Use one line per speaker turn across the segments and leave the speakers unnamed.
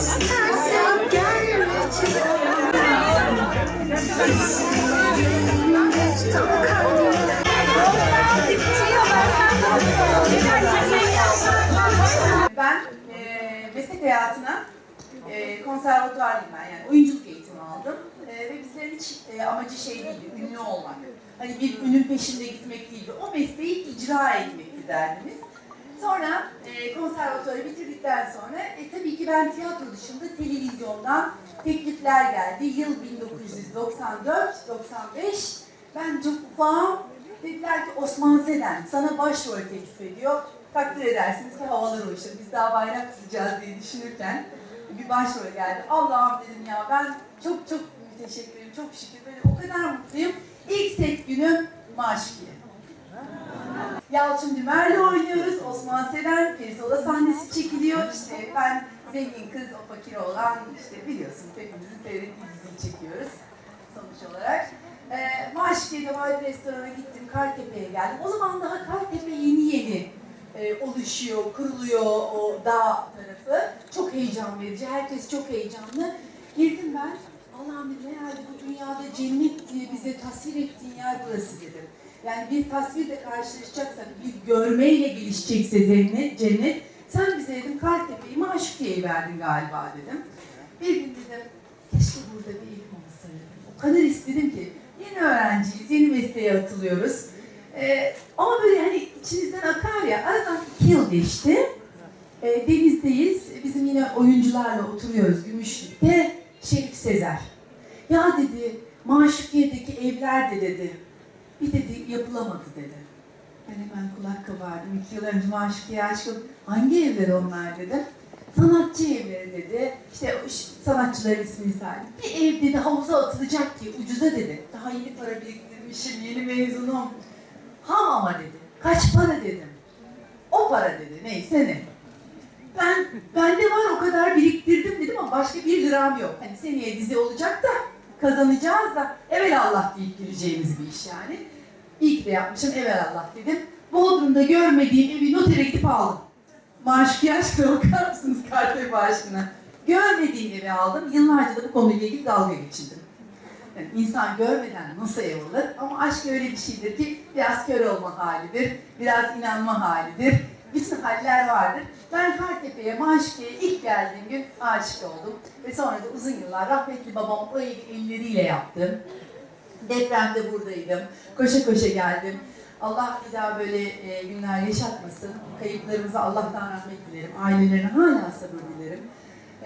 Ben e, meslek hayatına e, konservatuvar ben yani oyunculuk eğitimi aldım e, ve bizlerin hiç e, amacı şey değildi, ünlü olmak. Hani bir ünün peşinde gitmek değildi, o mesleği icra etmekti derdimiz. Sonra e, konservatuvarı bitirdikten sonra e, tabii ki ben tiyatro dışında televizyondan teklifler geldi. Yıl 1994-95. Ben çok ufağım. Dediler ki Osman Selen sana başrol teklif ediyor. Takdir edersiniz ki havalar uçtu. Biz daha bayrak tutacağız diye düşünürken bir başrol geldi. Allah'ım dedim ya ben çok çok teşekkür ederim. Çok şükür böyle o kadar mutluyum. İlk set günüm Maşkiye. Yalçın Dümer'le oynuyoruz. Osman Selen, Ferizola sahnesi çekiliyor. İşte ben zengin kız, o fakir olan işte biliyorsunuz hepimizin sevdiği diziyi çekiyoruz sonuç olarak. Ee, Maşkiye'de Vadi Restoran'a gittim, Kartepe'ye geldim. O zaman daha Kartepe yeni yeni e, oluşuyor, kuruluyor o dağ tarafı. Çok heyecan verici, herkes çok heyecanlı. Girdim ben, Allah'ım dedim herhalde bu dünyada cennet diye bize tasvir ettiğin yer burası dedim. Yani bir tasvirle karşılaşacaksak, bir görmeyle gelişecekse cennet, cennet sen bize dedim Kartepe'yi Maşukiye'yi verdin galiba dedim. Bir gün dedim, keşke burada bir elim olsa dedim. O kadar istedim ki, yeni öğrenciyiz, yeni mesleğe atılıyoruz. Ee, ama böyle hani içinizden akar ya, aradan iki yıl geçti. Ee, denizdeyiz, bizim yine oyuncularla oturuyoruz Gümüşlük'te. Şerif Sezer. Ya dedi, Maşukiye'deki evler de dedi, bir dedi yapılamadı dedi. Ben hemen kulak kabardım. İki yıl önce Maşukiye aşkım, hangi evler onlar dedim. Sanatçı evleri dedi. İşte sanatçıların ismini saydım. Bir ev dedi havuza atılacak ki ucuza dedi. Daha yeni para biriktirmişim, yeni mezunum. Ham ama dedi. Kaç para dedim. O para dedi. Neyse ne. Ben, bende var o kadar biriktirdim dedim ama başka bir liram yok. Hani seneye dizi olacak da kazanacağız da Allah deyip gireceğimiz bir iş yani. Ki de yapmışım Allah dedim. Bodrum'da görmediğim evi notere gidip aldım. Maaş aşkına bakar mısınız Kartepe aşkına? Görmediğim evi aldım. Yıllarca da bu konuyla ilgili dalga geçirdim. Yani insan görmeden nasıl ev alır? Ama aşk öyle bir şeydir ki biraz kör olma halidir, biraz inanma halidir. Bütün haller vardır. Ben Kartepe'ye, Maşke'ye ilk geldiğim gün aşık oldum. Ve sonra da uzun yıllar rahmetli babam o evi elleriyle yaptı. Depremde buradaydım. Koşa koşa geldim. Allah bir daha böyle e, günler yaşatmasın. Kayıplarımıza Allah'tan rahmet dilerim. Ailelerine hala sabır dilerim.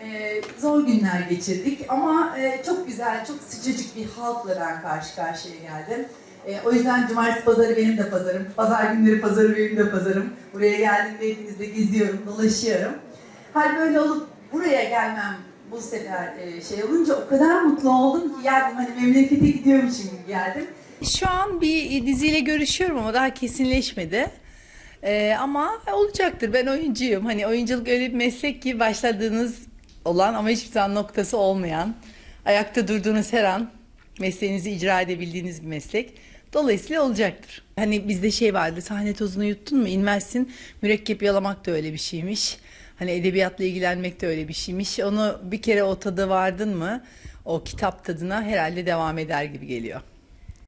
E, zor günler geçirdik ama e, çok güzel, çok sıcacık bir halkla ben karşı karşıya geldim. E, o yüzden cumartesi pazarı benim de pazarım. Pazar günleri pazarı benim de pazarım. Buraya geldiğimde hepinizle geziyorum, dolaşıyorum. Hal böyle olup buraya gelmem bu sefer e, şey olunca o kadar mutlu oldum ki geldim hani memlekete gidiyormuşum gibi geldim.
Şu an bir diziyle görüşüyorum ama daha kesinleşmedi. Ee, ama olacaktır. Ben oyuncuyum. Hani oyunculuk öyle bir meslek ki başladığınız olan ama hiçbir zaman noktası olmayan, ayakta durduğunuz her an mesleğinizi icra edebildiğiniz bir meslek. Dolayısıyla olacaktır. Hani bizde şey vardı, sahne tozunu yuttun mu inmezsin. Mürekkep yalamak da öyle bir şeymiş. Hani edebiyatla ilgilenmek de öyle bir şeymiş. Onu bir kere o tadı vardın mı, o kitap tadına herhalde devam eder gibi geliyor.